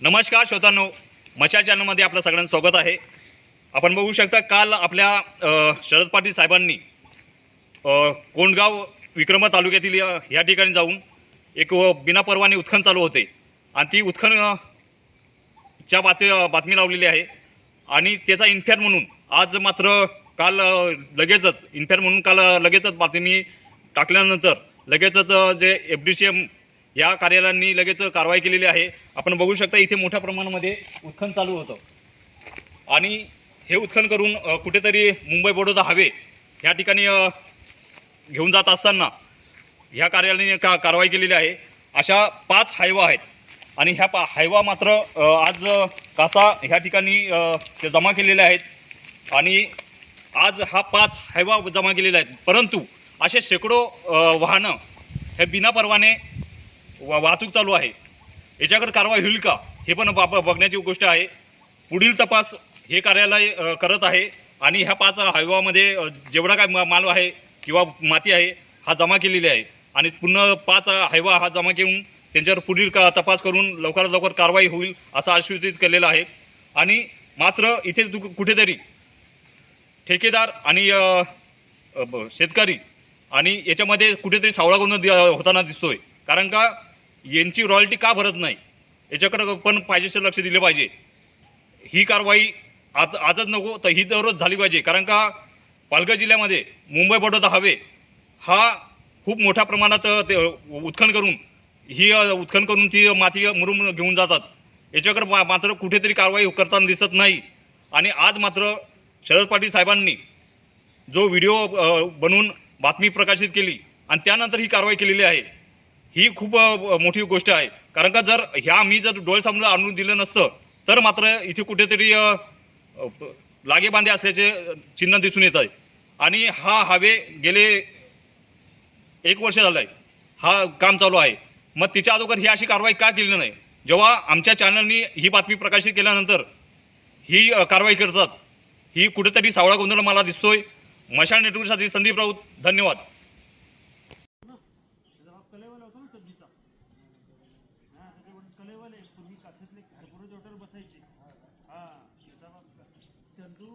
नमस्कार श्रोतांनो मशा चॅनलमध्ये आपलं सगळ्यांचं स्वागत आहे. आपण बघू शकता काल आपल्या शरद पाटील साहेबांनी कोंडगाव विक्रम तालुक्यातील या ठिकाणी जाऊन एक बिनापरवाने उत्खन चालू होते. आणि ती उत्खन च्या बातमी बातमी लावलेली आहे. आणि त्याचा इन्फेअर म्हणून आज मात्र काल लगेचच इन्फेअर म्हणून काल लगेचच बातमी टाकल्यानंतर लगेचच जे एफ डी सी एम या कार्यालयांनी लगेच कारवाई केलेली आहे. आपण बघू शकता इथे मोठ्या प्रमाणामध्ये उत्खनन चालू होतं. आणि हे उत्खनन करून कुठेतरी मुंबई बडोदा हवे ह्या ठिकाणी घेऊन जात असताना ह्या कार्यालयाने का कारवाई केलेली आहे. अशा पाच हायवा आहेत. आणि ह्या पा हायवा मात्र आज कासा ह्या ठिकाणी ते जमा केलेले आहेत. आणि आज हा पाच हायवा जमा केलेला आहेत. परंतु असे शेकडो वाहनं हे बिना परवाने वा वाहतूक चालू आहे. याच्याकडे कारवाई होईल का? हे पण बाप बघण्याची गोष्ट आहे. पुढील तपास हे कार्यालय करत आहे आणि ह्या पाच हायवामध्ये जेवढा काय मा- माल आहे किंवा माती आहे हा जमा केलेली आहे. आणि पुन्हा पाच हायवा हा जमा घेऊन त्यांच्यावर पुढील का तपास करून लवकरात लवकर कारवाई होईल असं आश्वासित केलेलं आहे. आणि मात्र इथे दु- कुठेतरी ठेकेदार आणि ब- शेतकरी आणि याच्यामध्ये कुठेतरी सावळा गोंधळ दि- होताना दिसतोय. कारण का? यांची रॉयल्टी का भरत नाही? याच्याकडं पण पाहिजेसे लक्ष दिले पाहिजे. ही कारवाई आज आजच नको तर ही दररोज झाली पाहिजे. कारण का पालघर जिल्ह्यामध्ये मुंबई बडोदा हवे हा खूप मोठ्या प्रमाणात ते उत्खन करून ही उत्खन करून ती माती मुरुम घेऊन जातात. याच्याकडे मा- मात्र कुठेतरी कारवाई करताना दिसत नाही. आणि आज मात्र शरद पाटील साहेबांनी जो व्हिडिओ बनवून बातमी प्रकाशित केली आणि त्यानंतर ही कारवाई केलेली आहे. ही खूप मोठी गोष्ट आहे. कारण का जर ह्या मी जर डोळ्यासमोर आणून दिलं नसतं तर मात्र इथे कुठेतरी लागेबांधे असल्याचे चिन्ह दिसून येत आहे. आणि हा हवे गेले एक वर्ष झालं आहे हा काम चालू आहे. मग तिच्या अगोदर ही अशी कारवाई का केली नाही? जेव्हा आमच्या चॅनलनी ही बातमी प्रकाशित केल्यानंतर ही कारवाई करतात. ही कुठेतरी सावळा गोंधळ मला दिसतोय. मशाल नेटवर्कसाठी संदीप राऊत धन्यवाद. त्याचा कलेवाला होता ना सब्जीचा हा त्याच्याकडे कलेवाले पूर्वी कासेतले घरपुरे जोटर बसायचे. हा त्याचा बाप चंदू